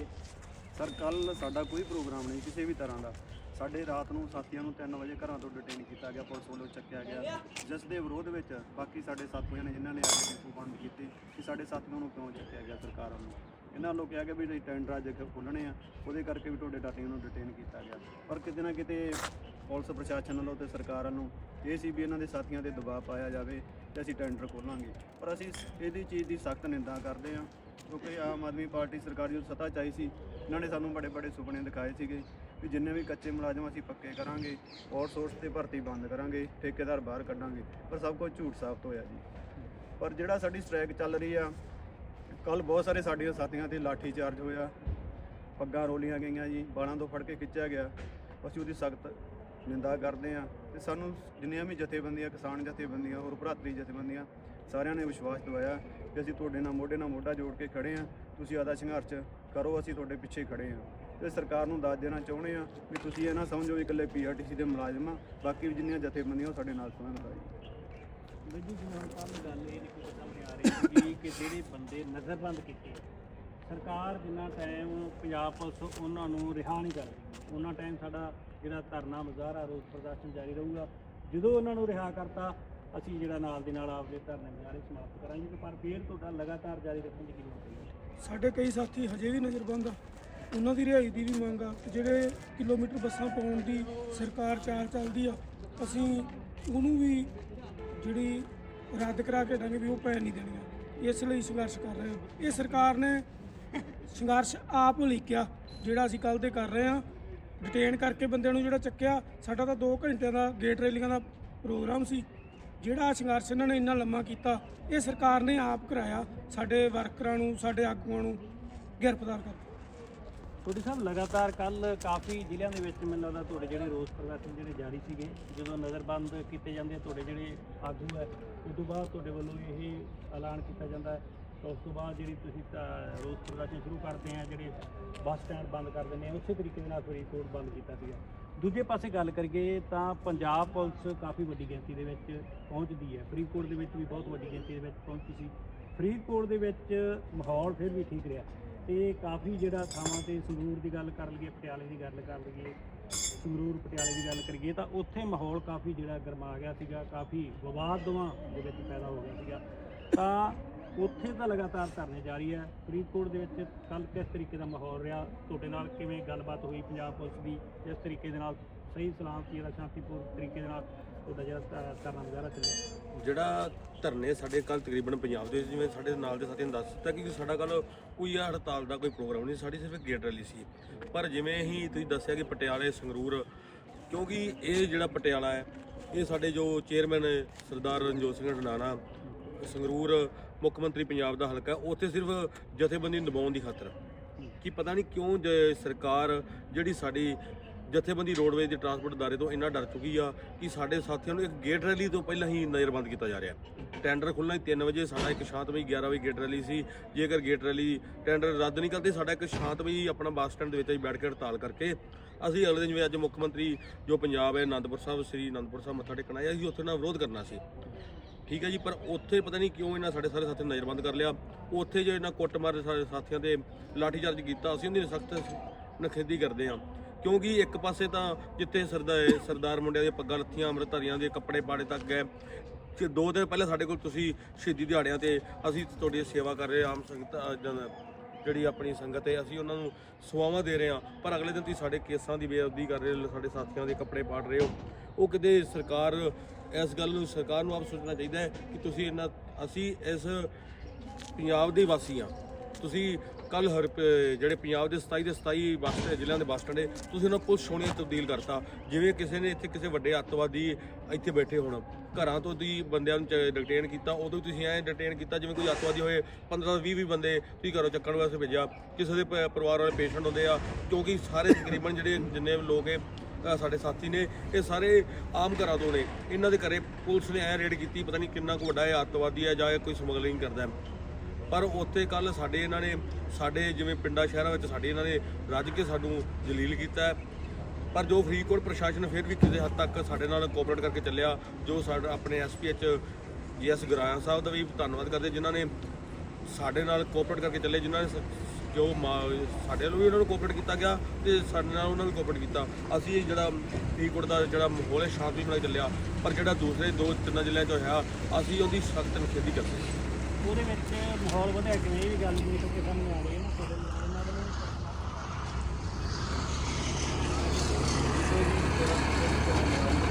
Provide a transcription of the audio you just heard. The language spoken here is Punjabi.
ਹੈ। ਸਰ ਕੱਲ ਸਾਡਾ ਕੋਈ ਪ੍ਰੋਗਰਾਮ ਨਹੀਂ ਕਿਸੇ ਵੀ ਤਰ੍ਹਾਂ ਦਾ। ਸਾਡੇ ਰਾਤ ਨੂੰ ਸਾਥੀਆਂ ਨੂੰ 3 ਵਜੇ ਘਰਾਂ ਤੋਂ ਡਿਟੇਨ ਕੀਤਾ ਗਿਆ, ਪੁਲਿਸ ਵੱਲੋਂ ਚੱਕਿਆ ਗਿਆ। ਜਿਸ ਦੇ ਵਿਰੋਧ ਵਿੱਚ ਬਾਕੀ ਸਾਡੇ ਸਾਥੀਆਂ ਨੇ ਜਿਨ੍ਹਾਂ ਨੇ ਆ ਕੇ ਡਿਪੂ ਬੰਦ ਕੀਤੇ, ਕਿ ਸਾਡੇ ਸਾਥੀਆਂ ਨੂੰ ਕਿਉਂ ਚੱਕਿਆ ਗਿਆ ਸਰਕਾਰ ਵੱਲੋਂ? ਇਹਨਾਂ ਵੱਲੋਂ ਕਿਹਾ ਗਿਆ ਵੀ ਤੁਸੀਂ ਟੈਂਡਰ ਅੱਜ ਖੋਲ੍ਹਣੇ ਆ, ਉਹਦੇ ਕਰਕੇ ਵੀ ਤੁਹਾਡੇ ਡਾਟਿਆਂ ਨੂੰ ਡਿਟੇਨ ਕੀਤਾ ਗਿਆ। ਪਰ ਕਿਤੇ ਨਾ ਕਿਤੇ ਪੁਲਿਸ ਪ੍ਰਸ਼ਾਸਨ ਵੱਲੋਂ ਤੇ ਸਰਕਾਰ ਵੱਲੋਂ ਇਹ ਸੀ ਵੀ ਇਹਨਾਂ ਦੇ ਸਾਥੀਆਂ ਤੇ ਦਬਾਅ ਪਾਇਆ ਜਾਵੇ ਤੇ ਅਸੀਂ ਟੈਂਡਰ ਖੋਲਾਂਗੇ। ਪਰ ਅਸੀਂ ਇਹਦੀ ਚੀਜ਼ ਦੀ ਸਖਤ ਨਿੰਦਾ ਕਰਦੇ ਹਾਂ। ਕਿਉਂਕਿ ਆਮ ਆਦਮੀ ਪਾਰਟੀ ਸਰਕਾਰ ਜੋ ਸੱਤਾ ਚਾਹੀ ਸੀ, ਇਹਨਾਂ ਨੇ ਸਾਨੂੰ ਬੜੇ ਬੜੇ ਸੁਪਨੇ ਦਿਖਾਏ ਸੀਗੇ ਵੀ ਜਿੰਨੇ ਵੀ ਕੱਚੇ ਮੁਲਾਜ਼ਮ ਅਸੀਂ ਪੱਕੇ ਕਰਾਂਗੇ ਆਊਟਸੋਰਸ ਤੇ ਭਰਤੀ ਬੰਦ ਕਰਾਂਗੇ, ਠੇਕੇਦਾਰ ਬਾਹਰ ਕੱਢਾਂਗੇ, ਪਰ ਸਭ ਕੁਝ ਝੂਠ ਸਾਬਤ ਹੋਇਆ ਜੀ। ਪਰ ਜਿਹੜਾ ਸਾਡੀ ਸਟ੍ਰਾਈਕ ਚੱਲ ਰਹੀ ਆ ਕੱਲ ਬਹੁਤ ਸਾਰੇ ਸਾਡੇ ਸਾਥੀਆਂ ਤੇ ਲਾਠੀ ਚਾਰਜ ਹੋਇਆ, ਪੱਗਾਂ ਰੋਲੀਆਂ ਗਈਆਂ ਜੀ ਬਾਲਾਂ ਤੋਂ ਫੜ ਕੇ ਖਿੱਚਿਆ ਗਿਆ। ਅਸੀਂ ਉਹਦੀ ਸਖਤ ਨਿੰਦਾ ਕਰਦੇ ਆ ਤੇ ਸਾਨੂੰ ਜਿੰਨੀਆਂ ਵੀ ਜਥੇਬੰਦੀਆਂ, ਕਿਸਾਨ ਜਥੇਬੰਦੀਆਂ ਹੋਰ ਭਰਾਤਰੀ ਜਥੇਬੰਦੀਆਂ, ਸਾਰਿਆਂ ਨੇ ਵਿਸ਼ਵਾਸ ਦਿਵਾਇਆ ਕਿ ਅਸੀਂ ਤੁਹਾਡੇ ਨਾਲ ਮੋਢੇ ਨਾਲ ਮੋਢਾ ਜੋੜ ਕੇ ਖੜੇ ਆ ਤੁਸੀਂ ਆਦਾ ਸੰਘਰਸ਼ ਕਰੋ, ਅਸੀਂ ਤੁਹਾਡੇ ਪਿੱਛੇ ਖੜੇ ਆ ਤੇ ਸਰਕਾਰ ਨੂੰ ਦੱਸ ਦੇਣਾ ਚਾਹੁੰਦੇ ਆ ਵੀ ਤੁਸੀਂ ਇਹ ਨਾ ਸਮਝੋ ਵੀ ਇਕੱਲੇ ਪੀਆਰਟੀਸੀ ਦੇ ਮੁਲਾਜ਼ਮ ਆ, ਬਾਕੀ ਵੀ ਜਿੰਨੀਆਂ ਜਥੇਬੰਦੀਆਂ ਉਹ ਸਾਡੇ ਨਾਲ ਸੰਬੰਧ ਜੀ ਬਿੱਜੂ ਜਿਵੇਂ ਹੁਣ ਗੱਲ ਇਹ ਨਿਕਲ ਸਾਹਮਣੇ ਆ ਰਹੀ ਕਿ ਜਿਹੜੇ ਬੰਦੇ ਨਜ਼ਰਬੰਦ ਕੀਤੇ ਸਰਕਾਰ ਜਿੰਨਾ ਟਾਈਮ ਪੰਜਾਬ ਪੁਲਿਸ ਉਹਨਾਂ ਨੂੰ ਰਿਹਾ ਨਹੀਂ ਕਰਦੀ ਉਹਨਾਂ ਟਾਈਮ ਸਾਡਾ ਜਿਹੜਾ ਧਰਨਾ ਮੁਜ਼ਾਹਰਾ ਰੋਸ ਪ੍ਰਦਰਸ਼ਨ ਜਾਰੀ ਰਹੂਗਾ। ਜਦੋਂ ਉਹਨਾਂ ਨੂੰ ਰਿਹਾ ਕਰਤਾ, ਅਸੀਂ ਜਿਹੜਾ ਨਾਲ ਦੇ ਨਾਲ ਆਪਦੇ ਧਰਨੇ ਮੁਜ਼ਾਹਰੇ ਸਮਾਪਤ ਕਰਾਂਗੇ ਤੇ ਪਰ ਫੇਰ ਤੁਹਾਡਾ ਲਗਾਤਾਰ ਜਾਰੀ ਰੱਖਣ ਦੀ ਕੀ ਹੈ? ਸਾਡੇ ਕਈ ਸਾਥੀ ਹਜੇ ਵੀ ਨਜ਼ਰਬੰਦ ਆ। ਉਹਨਾਂ ਦੀ ਰਿਹਾਈ ਦੀ ਵੀ ਮੰਗ ਆ ਜਿਹੜੇ ਕਿਲੋਮੀਟਰ ਬੱਸਾਂ ਪਾਉਣ ਦੀ ਸਰਕਾਰ ਚਾਲ ਚੱਲਦੀ ਆ, ਅਸੀਂ ਉਹਨੂੰ ਵੀ ਜਿਹੜੀ ਰੱਦ ਕਰਾ ਕੇ ਦਾਂਗੇ ਵੀ ਉਹ ਪੈ ਨਹੀਂ ਦੇਣੀਆਂ ਇਸ ਲਈ ਸੰਘਰਸ਼ ਕਰ ਰਹੇ ਹਾਂ ਇਹ ਸਰਕਾਰ ਨੇ ਸੰਘਰਸ਼ ਆਪ ਲਿਖਿਆ ਜਿਹੜਾ ਅਸੀਂ ਕੱਲ ਤੇ ਕਰ ਰਹੇ ਹਾਂ ਡਿਟੇਨ ਕਰਕੇ ਬੰਦਿਆਂ ਨੂੰ ਜਿਹੜਾ ਚੱਕਿਆ, ਸਾਡਾ ਤਾਂ 2 ਘੰਟਿਆਂ ਦਾ ਗੇਟ ਰੈਲੀਆਂ ਦਾ ਪ੍ਰੋਗਰਾਮ ਸੀ। ਜਿਹੜਾ ਸੰਘਰਸ਼ ਇਹਨਾਂ ਨੇ ਇੰਨਾ ਲੰਮਾ ਕੀਤਾ, ਇਹ ਸਰਕਾਰ ਨੇ ਆਪ ਕਰਾਇਆ, ਸਾਡੇ ਵਰਕਰਾਂ ਨੂੰ, ਸਾਡੇ ਆਗੂਆਂ ਨੂੰ ਗ੍ਰਿਫਤਾਰ ਕਰ ਤੁਹਾਡੇ ਸਾਹਿਬ, ਲਗਾਤਾਰ ਕੱਲ ਕਾਫੀ ਜ਼ਿਲ੍ਹਿਆਂ ਦੇ ਵਿੱਚ ਮੈਨੂੰ ਲੱਗਦਾ ਤੁਹਾਡੇ ਜਿਹੜੇ ਰੋਸ ਪ੍ਰਦਰਸ਼ਨ ਜਿਹੜੇ ਜਾਰੀ ਸੀਗੇ, ਜਦੋਂ ਨਜ਼ਰਬੰਦ ਕੀਤੇ ਜਾਂਦੇ ਤੁਹਾਡੇ ਜਿਹੜੇ ਆਗੂ ਹੈ ਉਸ ਤੋਂ ਬਾਅਦ ਤੁਹਾਡੇ ਵੱਲੋਂ ਇਹ ਐਲਾਨ ਕੀਤਾ ਜਾਂਦਾ ਹੈ। ਉਸ ਤੋਂ ਬਾਅਦ ਜਿਹੜੀ ਤੁਸੀਂ ਤਾਂ ਰੋਸ ਪ੍ਰਦਰਸ਼ਨ ਸ਼ੁਰੂ ਕਰਦੇ ਆ, ਜਿਹੜੇ ਬੱਸ ਸਟੈਂਡ ਬੰਦ ਕਰ ਦਿੰਦੇ ਆ, ਉਸੇ ਤਰੀਕੇ ਦੇ ਨਾਲ ਫਰੀਦਕੋਟ ਬੰਦ ਕੀਤਾ ਸੀਗਾ। ਦੂਜੇ ਪਾਸੇ ਗੱਲ ਕਰੀਏ ਤਾਂ ਪੰਜਾਬ ਪੁਲਿਸ ਕਾਫੀ ਵੱਡੀ ਗਿਣਤੀ ਦੇ ਵਿੱਚ ਪਹੁੰਚਦੀ ਹੈ। ਫਰੀਦਕੋਟ ਦੇ ਵਿੱਚ ਵੀ ਬਹੁਤ ਵੱਡੀ ਗਿਣਤੀ ਦੇ ਵਿੱਚ ਪਹੁੰਚੀ ਸੀ। ਫਰੀਦਕੋਟ ਦੇ ਵਿੱਚ ਮਾਹੌਲ ਫਿਰ ਵੀ ਠੀਕ ਰਿਹਾ। ਤੇ ਕਾਫੀ ਜਿਹੜਾ ਥਾਵਾਂ ਤੇ ਸੰਗਰੂਰ ਦੀ ਗੱਲ ਕਰ ਲਈਏ, ਪਟਿਆਲੇ ਦੀ ਗੱਲ ਕਰ ਲਈਏ, ਸੰਗਰੂਰ, ਪਟਿਆਲੇ ਦੀ ਗੱਲ ਕਰੀਏ ਤਾਂ ਉੱਥੇ ਮਾਹੌਲ ਕਾਫੀ ਜਿਹੜਾ ਗਰਮਾ ਗਿਆ ਸੀਗਾ, ਕਾਫੀ ਵਿਵਾਦ ਦੋਵਾਂ ਦੇ ਵਿੱਚ ਪੈਦਾ ਹੋ ਗਿਆ ਸੀਗਾ। ਤਾਂ ਉੱਥੇ ਤਾਂ ਲਗਾਤਾਰ ਧਰਨੇ ਜਾਰੀ ਹੈ। ਫਰੀਦਕੋਟ ਦੇ ਵਿੱਚ ਕੱਲ ਕਿਸ ਤਰੀਕੇ ਦਾ ਮਾਹੌਲ ਰਿਹਾ? ਤੁਹਾਡੇ ਨਾਲ ਕਿਵੇਂ ਗੱਲਬਾਤ ਹੋਈ ਪੰਜਾਬ ਪੁਲਿਸ ਦੀ? ਜਿਸ ਤਰੀਕੇ ਦੇ ਨਾਲ ਸਹੀ ਸਲਾਮਤੀ ਜਿਹੜਾ ਸ਼ਾਂਤੀਪੂਰਨ ਤਰੀਕੇ ਦੇ ਨਾਲ ਤੁਹਾਡਾ ਜਿਹੜਾ ਧਰਨਾ ਵਗੈਰਾ ਚੱਲਿਆ? ਜਿਹੜਾ ਧਰਨੇ ਸਾਡੇ ਕੱਲ ਤਕਰੀਬਨ ਪੰਜਾਬ ਦੇ ਜਿਵੇਂ ਸਾਡੇ ਨਾਲ ਦੇ ਸਾਥੀਆਂ ਨੇ ਦੱਸ ਦਿੱਤਾ ਕਿ ਸਾਡਾ ਕੱਲ ਕੋਈ ਹੜਤਾਲ ਦਾ ਕੋਈ ਪ੍ਰੋਗਰਾਮ ਨਹੀਂ, ਸਾਡੀ ਸਿਰਫ ਗੇਟ ਰੈਲੀ ਸੀ। ਪਰ ਜਿਵੇਂ ਹੀ ਤੁਸੀਂ ਦੱਸਿਆ ਕਿ ਪਟਿਆਲੇ, ਸੰਗਰੂਰ, ਕਿਉਂਕਿ ਇਹ ਜਿਹੜਾ ਪਟਿਆਲਾ ਹੈ, ਇਹ ਸਾਡੇ ਜੋ ਚੇਅਰਮੈਨ ਸਰਦਾਰ ਰਣਜੋਤ ਸਿੰਘ ਢਨਾਣਾ ਸੰਗਰੂਰ ਮੁੱਖ ਮੰਤਰੀ ਪੰਜਾਬ ਦਾ ਹਲਕਾ ਉੱਥੇ ਸਿਰਫ ਜਥੇਬੰਦੀ ਨਿਭਾਉਣ ਦੀ ਖਾਤਰ ਕਿ ਪਤਾ ਨਹੀਂ ਕਿਉਂ ਜ- ਸਰਕਾਰ ਜਿਹੜੀ ਸਾਡੀ ਜਥੇਬੰਦੀ ਰੋਡਵੇਜ਼ ਦੇ ਟਰਾਂਸਪੋਰਟ ਅਦਾਰੇ ਤੋਂ ਇੰਨਾ ਡਰ ਚੁੱਕੀ ਆ ਕਿ ਸਾਡੇ ਸਾਥੀਆਂ ਨੂੰ ਇੱਕ ਗੇਟ ਰੈਲੀ ਤੋਂ ਪਹਿਲਾਂ ਹੀ ਨਜ਼ਰਬੰਦ ਕੀਤਾ ਜਾ ਰਿਹਾ ਟੈਂਡਰ ਖੁੱਲ੍ਹਣਾ ਹੀ 3 ਵਜੇ, ਸਾਡਾ ਇੱਕ ਸ਼ਾਂਤਮਈ 11 ਵਜੇ ਗੇਟ ਰੈਲੀ ਸੀ। ਜੇਕਰ ਗੇਟ ਰੈਲੀ ਟੈਂਡਰ ਰੱਦ ਨਹੀਂ ਕਰਦੇ, ਸਾਡਾ ਇੱਕ ਸ਼ਾਂਤਮਈ ਆਪਣਾ ਬੱਸ ਸਟੈਂਡ ਦੇ ਵਿੱਚ ਅਸੀਂ ਬੈਠ ਕੇ ਹੜਤਾਲ ਕਰਕੇ ਅਸੀਂ ਅਗਲੇ ਦਿਨ ਜਿਵੇਂ ਅੱਜ ਮੁੱਖ ਮੰਤਰੀ ਜੋ ਪੰਜਾਬ ਹੈ ਆਨੰਦਪੁਰ ਸਾਹਿਬ, ਸ੍ਰੀ ਆਨੰਦਪੁਰ ਸਾਹਿਬ ਮੱਥਾ ਟੇਕਣਾ ਆਏ ਅਸੀਂ ਉੱਥੇ ਨਾਲ ਵਿਰੋਧ ਕਰਨਾ ਸੀ। ਠੀਕ ਹੈ ਜੀ ਪਰ ਉੱਥੇ ਪਤਾ ਨਹੀਂ ਕਿਉਂ ਇਹਨਾਂ ਸਾਡੇ ਸਾਰੇ ਸਾਥੀਆਂ ਨੇ ਨਜ਼ਰਬੰਦ ਕਰ ਲਿਆ। ਉੱਥੇ ਜੋ ਇਹਨਾਂ ਕੁੱਟਮਾਰ ਸਾਡੇ ਸਾਥੀਆਂ ਤੇ ਲਾਠੀਚਾਰਜ ਕੀਤਾ ਅਸੀਂ ਉਹਦੀ ਸਖਤ ਨਖੇਦੀ ਕਰਦੇ ਹਾਂ। ਕਿਉਂਕਿ ਇੱਕ ਪਾਸੇ ਤਾਂ ਜਿੱਥੇ ਸਰਦਾਰ ਸਰਦਾਰ ਮੁੰਡਿਆਂ ਦੀਆਂ ਪੱਗਾਂ ਲੱਥੀਆਂ ਅੰਮ੍ਰਿਤਧਾਰੀਆਂ ਦੇ ਕੱਪੜੇ ਪਾੜੇ ਤੱਕ ਗਏ। ਤੇ ਦੋ ਦਿਨ ਪਹਿਲਾਂ ਸਾਡੇ ਕੋਲ ਤੁਸੀਂ ਸ਼ਹੀਦੀ ਦਿਹਾੜਿਆਂ ਤੇ ਅਸੀਂ ਤੁਹਾਡੀ ਸੇਵਾ ਕਰ ਰਹੇ ਆਮ ਸੰਗਤ ਅ, ਜਿਹੜੀ ਆਪਣੀ ਸੰਗਤ ਹੈ, ਅਸੀਂ ਉਹਨਾਂ ਨੂੰ ਸੇਵਾਵਾਂ ਦੇ ਰਹੇ ਹਾਂ। ਪਰ ਅਗਲੇ ਦਿਨ ਤੁਸੀਂ ਸਾਡੇ ਕੇਸਾਂ ਦੀ ਬੇਅਦਬੀ ਕਰ ਰਹੇ ਹੋ, ਸਾਡੇ ਸਾਥੀਆਂ ਦੇ ਕੱਪੜੇ ਪਾੜ ਰਹੇ ਹੋ। ਉਹ ਕਿਤੇ ਸਰਕਾਰ, ਇਸ ਗੱਲ ਨੂੰ ਸਰਕਾਰ ਨੂੰ ਆਪ ਸੋਚਣਾ ਚਾਹੀਦਾ ਹੈ ਕਿ ਤੁਸੀਂ ਇਹਨਾਂ, ਅਸੀਂ ਇਸ ਪੰਜਾਬ ਦੇ ਵਾਸੀ ਹਾਂ। ਤੁਸੀਂ ਕੱਲ ਹਰ ਪ- ਜਿਹੜੇ ਪੰਜਾਬ ਦੇ 27 ਦੇ 27 ਬੱਸ ਜ਼ਿਲ੍ਹਿਆਂ ਦੇ ਬੱਸ ਸਟੈਂਡੇ ਤੁਸੀਂ ਉਹਨਾਂ ਪੁਲਿਸ ਛੋਣੀਆਂ ਤਬਦੀਲ ਕਰਤਾ। ਜਿਵੇਂ ਕਿਸੇ ਨੇ ਇੱਥੇ ਕਿਸੇ ਵੱਡੇ ਅੱਤਵਾਦੀ ਇੱਥੇ ਬੈਠੇ ਹੋਣ, ਘਰਾਂ ਤੋਂ ਦੀ ਬੰਦਿਆਂ ਨੂੰ ਡਿਟੇਨ ਕੀਤਾ, ਉਦੋਂ ਹੀ ਤੁਸੀਂ ਐਂ ਡਿਟੇਨ ਕੀਤਾ, ਜਿਵੇਂ ਕੋਈ ਅੱਤਵਾਦੀ ਹੋਏ 15 20 20 ਬੰਦੇ ਤੁਸੀਂ ਘਰੋਂ ਚੱਕਣ ਵਾਸਤੇ ਭੇਜਿਆ। ਕਿਸੇ ਦੇ ਪ- ਪਰਿਵਾਰ ਵਾਲੇ ਪੇਸ਼ੈਂਟ ਹੁੰਦੇ ਆ, ਕਿਉਂਕਿ ਸਾਰੇ ਤਕਰੀਬਨ ਜਿਹੜੇ ਜਿੰਨੇ ਲੋਕ ਇਹ ਸਾਡੇ ਸਾਥੀ ਨੇ, ਇਹ ਸਾਰੇ ਆਮ ਘਰਾਂ ਤੋਂ ਨੇ। ਇਹਨਾਂ ਦੇ ਘਰੇ ਪੁਲਿਸ ਨੇ ਐ ਰੇਡ ਕੀਤੀ, ਪਤਾ ਨਹੀਂ ਕਿੰਨਾ ਕੁ ਵੱਡਾ ਇਹ ਅੱਤਵਾਦੀ ਹੈ ਜਾਂ ਇਹ ਕੋਈ ਸਮਗਲਿੰਗ ਕਰਦਾ ਹੈ। ਪਰ ਉੱਥੇ ਕੱਲ ਸਾਡੇ ਇਹਨਾਂ ਨੇ, ਸਾਡੇ ਜਿਵੇਂ ਪਿੰਡਾਂ ਸ਼ਹਿਰਾਂ ਵਿੱਚ ਸਾਡੇ ਇਹਨਾਂ ਨੇ ਰੱਜ ਕੇ ਸਾਨੂੰ ਜਲੀਲ ਕੀਤਾ ਪਰ ਜੋ ਫਰੀਦਕੋਟ ਪ੍ਰਸ਼ਾਸਨ ਫਿਰ ਵੀ ਕਿਸੇ ਹੱਦ ਤੱਕ ਸਾਡੇ ਨਾਲ ਕੋਆਪਰੇਟ ਕਰਕੇ ਚੱਲਿਆ, ਜੋ ਸਾਡਾ ਆਪਣੇ ਐਸਪੀਐਚ ਜੀਐਸ ਗਰਾਇਆ ਸਾਹਿਬ ਦਾ ਵੀ ਧੰਨਵਾਦ ਕਰਦੇ, ਜਿਨ੍ਹਾਂ ਨੇ ਸਾਡੇ ਨਾਲ ਕੋਆਪਰੇਟ ਕਰਕੇ ਚੱਲੇ, ਜਿਨ੍ਹਾਂ ਨੇ ਜੋ ਸਾਡੇ ਵੱਲੋਂ ਵੀ ਉਹਨਾਂ ਨੂੰ ਕੋਆਪਰੇਟ ਕੀਤਾ ਗਿਆ ਤੇ ਸਾਡੇ ਨਾਲ ਉਹਨਾਂ ਨੂੰ ਕੋਆਪਰੇਟ ਕੀਤਾ। ਅਸੀਂ ਇਹ ਜਿਹੜਾ ਫਰੀਦਕੋਟ ਦਾ ਜਿਹੜਾ ਮਾਹੌਲ ਹੈ, ਸ਼ਾਂਤੀ ਬਣਾਈ ਚੱਲਿਆ, ਪਰ ਜਿਹੜਾ ਦੂਸਰੇ ਦੋ ਤਿੰਨ ਜ਼ਿਲ੍ਹਿਆਂ 'ਚ ਹੋਇਆ, ਅਸੀਂ ਉਹਦੀ ਸਖਤ ਨਿਖੇਧੀ ਕਰਦੇ ਉਹਦੇ ਵਿੱਚ ਮਾਹੌਲ ਵਧਿਆ ਕਿਵੇਂ, ਇਹ ਵੀ ਗੱਲ ਨਹੀਂ ਕਿ ਸਾਹਮਣੇ ਆ ਰਹੀ ਹੈ ਨਾ